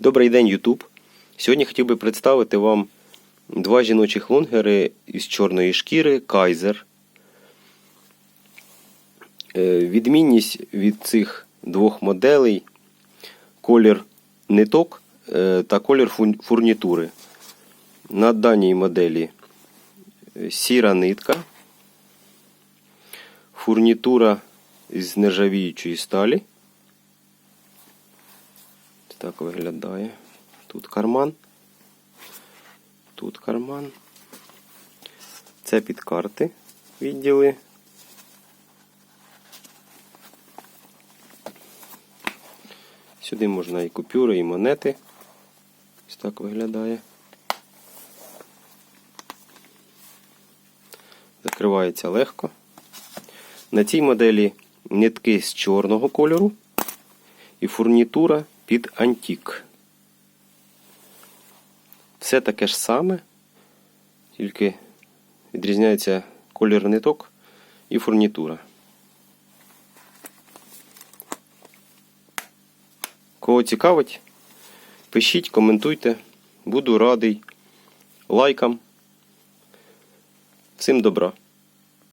Добрий день, Ютуб. Сьогодні хотів би представити вам два жіночих лонгери із чорної шкіри Кайзер. Е, Відмінність від цих двох моделей колір ниток е, та колір фурнітури. На даній моделі е, сіра нитка, фурнітура з нержавіючої сталі. Так виглядає. Тут карман. Тут карман. Це під карти відділи. Сюди можна і купюри, і монети. Ось так виглядає. Закривається легко. На цій моделі нитки з чорного кольору і фурнітура під антік. Все таке ж саме, тільки відрізняється колір ниток і фурнітура. Кого цікавить, пишіть, коментуйте. Буду радий лайкам. Всім добра!